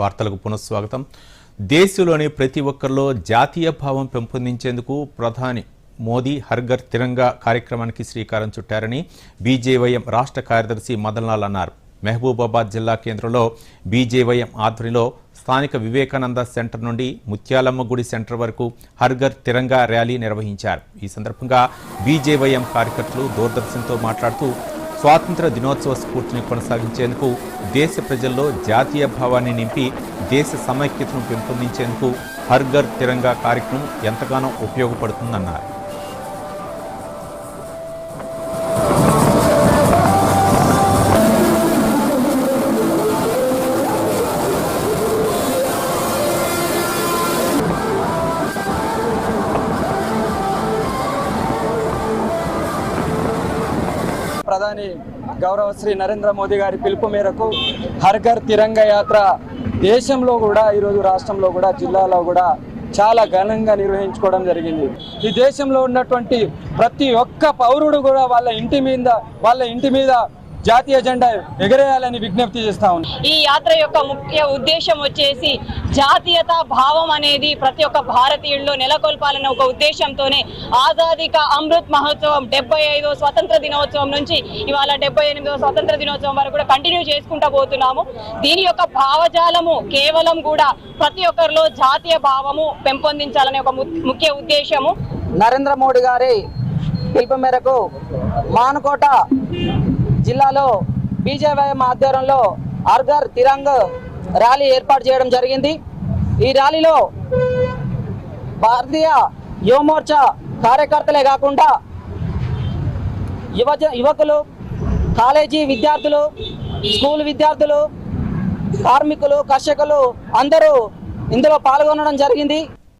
వార్తలకు పునఃస్వాగతం. దేశంలోని ప్రతి ఒక్కరిలో జాతీయ భావం పెంపొందించేందుకు ప్రధాని మోదీ హర్ఘర్ తిరంగా కార్యక్రమానికి శ్రీకారం చుట్టారని బీజేవైఎం రాష్ట్ర కార్యదర్శి మదన్లాల్ అన్నారు. మహబూబాబాద్ జిల్లా కేంద్రంలో బీజేవైఎం ఆధ్వర్యంలో స్థానిక వివేకానంద సెంటర్ నుండి ముత్యాలమ్మ గుడి సెంటర్ వరకు హర్ఘర్ తిరంగా ర్యాలీ నిర్వహించారు. ఈ సందర్భంగా బీజేవైఎం కార్యకర్తలు దూరదర్శన్తో మాట్లాడుతూ స్వాతంత్ర దినోత్సవ స్ఫూర్తిని కొనసాగించేందుకు దేశ ప్రజల్లో జాతీయ భావాన్ని నింపి దేశ సమైక్యతను పెంపొందించేందుకు హర్ఘర్ తిరంగా కార్యక్రమం ఎంతగానో ఉపయోగపడుతుందన్నారు. ప్రధాని గౌరవ శ్రీ నరేంద్ర మోదీ గారి పిలుపు మేరకు హర్ఘర్ తిరంగ యాత్ర దేశంలో కూడా ఈరోజు రాష్ట్రంలో కూడా జిల్లాలో కూడా చాలా ఘనంగా నిర్వహించుకోవడం జరిగింది. ఈ దేశంలో ఉన్నటువంటి ప్రతి ఒక్క పౌరుడు కూడా వాళ్ళ ఇంటి మీద వాళ్ళ ఇంటి మీద జాతీయ జెండా ఎగరేయాలని విజ్ఞప్తి చేస్తా ఉన్నాం. ఈ యాత్ర యొక్క ముఖ్య ఉద్దేశం వచ్చేసి జాతీయత భావం అనేది ప్రతి ఒక్క భారతీయుల్లో నెలకొల్పాలన్న ఒక ఉద్దేశంతోనే ఆజాదీ కా అమృత్ మహోత్సవం డెబ్బై ఐదో స్వతంత్ర దినోత్సవం నుంచి ఇవాళ డెబ్బై ఎనిమిదో స్వతంత్ర దినోత్సవం వరకు కూడా కంటిన్యూ చేసుకుంటూ పోతున్నాము. దీని యొక్క భావజాలము కేవలం కూడా ప్రతి ఒక్కరిలో జాతీయ భావము పెంపొందించాలనే ఒక ము- ముఖ్య ఉద్దేశము. నరేంద్ర మోడీ గారి పిలుపు మేరకు మానుకోట జిల్లాలో బీజేవైఎం ఆధ్వర్యంలో అర్గర్ తిరంగ్ ర్యాలీ ఏర్పాటు చేయడం జరిగింది. ఈ ర్యాలీలో భారతీయ యువమోర్చా కార్యకర్తలే కాకుండా యువజ యువకులు కాలేజీ విద్యార్థులు స్కూల్ విద్యార్థులు కార్మికులు కర్షకులు అందరూ ఇందులో పాల్గొనడం జరిగింది.